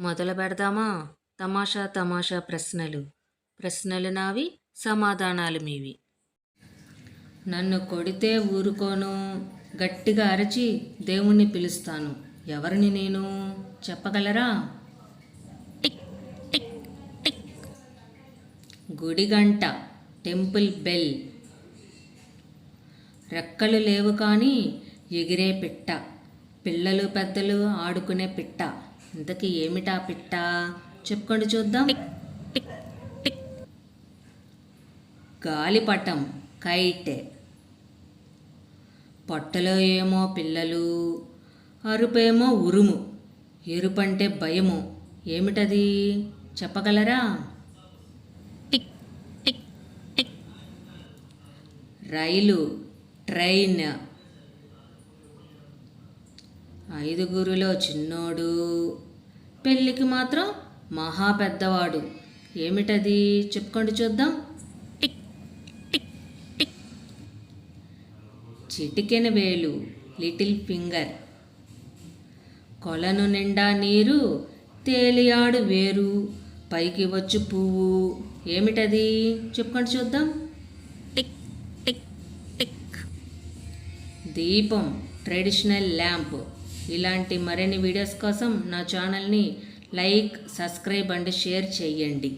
మొదలు పెడదామా? తమాషా తమాషా ప్రశ్నలు. ప్రశ్నలు నావి సమాధానాలు మీవి. నన్ను కొడితే ఊరుకోను. గట్టిగా అరచి దేవుణ్ణి పిలుస్తాను. ఎవరిని నేను? చెప్పగలరా? గుడి గంట టెంపుల్ బెల్. రెక్కలు లేవు కానీ ఎగిరే పిట్ట. పిల్లలు పెద్దలు ఆడుకునే పిట్ట. ఇంతకీ ఏమిటా పిట్ట చెప్పుకోండి చూద్దాం. గాలిపటం కైట్. పొట్టలో ఏమో పిల్లలు అరుపేమో ఉరుము ఎరుపంటే భయము. ఏమిటది? చెప్పగలరా? రైలు ట్రైన్. ఐదుగురిలో చిన్నోడు. పెళ్ళికి మాత్రం మహా పెద్దవాడు. ఏమిటది? చెప్పుకోండి చూద్దాం. చిటికెన వేలు లిటిల్ ఫింగర్. కొలను నిండా నీరు తేలియాడు వేరు. పైకి వచ్చు పువ్వు. ఏమిటది? చెప్పుకోండి చూద్దాం. Tick tick. దీపం ట్రెడిషనల్ ల్యాంప్. ఇలాంటి మరిన్ని వీడియోస్ కోసం నా ఛానల్ని లైక్ సబ్స్క్రైబ్ అండ్ షేర్ చేయండి.